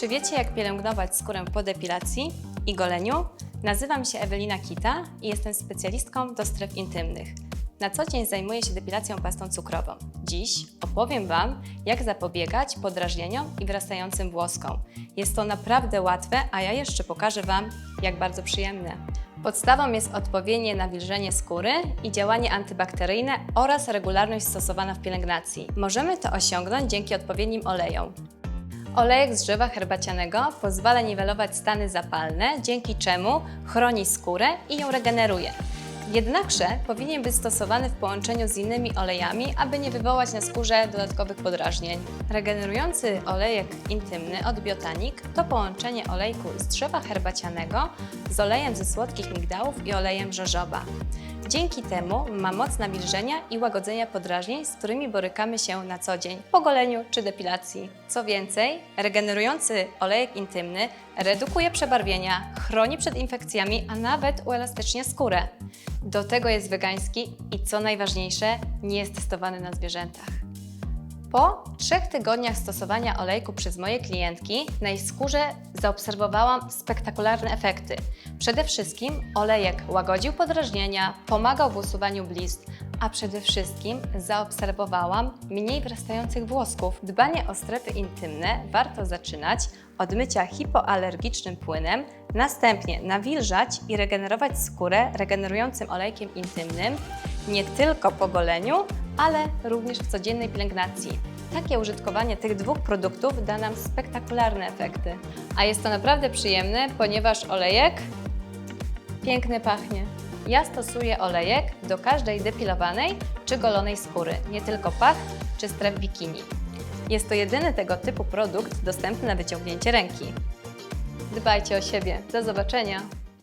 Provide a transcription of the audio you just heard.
Czy wiecie, jak pielęgnować skórę po depilacji i goleniu? Nazywam się Ewelina Kita i jestem specjalistką do stref intymnych. Na co dzień zajmuję się depilacją pastą cukrową. Dziś opowiem Wam, jak zapobiegać podrażnieniom i wyrastającym włoskom. Jest to naprawdę łatwe, a ja jeszcze pokażę Wam, jak bardzo przyjemne. Podstawą jest odpowiednie nawilżenie skóry i działanie antybakteryjne oraz regularność stosowana w pielęgnacji. Możemy to osiągnąć dzięki odpowiednim olejom. Olejek z drzewa herbacianego pozwala niwelować stany zapalne, dzięki czemu chroni skórę i ją regeneruje. Jednakże powinien być stosowany w połączeniu z innymi olejami, aby nie wywołać na skórze dodatkowych podrażnień. Regenerujący olejek intymny od Biotanik to połączenie olejku z drzewa herbacianego z olejem ze słodkich migdałów i olejem żożoba. Dzięki temu ma moc nawilżenia i łagodzenia podrażnień, z którymi borykamy się na co dzień po goleniu czy depilacji. Co więcej, regenerujący olejek intymny redukuje przebarwienia, chroni przed infekcjami, a nawet uelastycznia skórę. Do tego jest wegański i co najważniejsze, nie jest testowany na zwierzętach. Po trzech tygodniach stosowania olejku przez moje klientki na ich skórze zaobserwowałam spektakularne efekty. Przede wszystkim olejek łagodził podrażnienia, pomagał w usuwaniu blizn, a przede wszystkim zaobserwowałam mniej wyrastających włosków. Dbanie o strefy intymne warto zaczynać od mycia hipoalergicznym płynem, następnie nawilżać i regenerować skórę regenerującym olejkiem intymnym, nie tylko po goleniu, ale również w codziennej pielęgnacji. Takie użytkowanie tych dwóch produktów da nam spektakularne efekty. A jest to naprawdę przyjemne, ponieważ olejek pięknie pachnie. Ja stosuję olejek do każdej depilowanej czy golonej skóry, nie tylko pach czy stref bikini. Jest to jedyny tego typu produkt dostępny na wyciągnięcie ręki. Dbajcie o siebie. Do zobaczenia!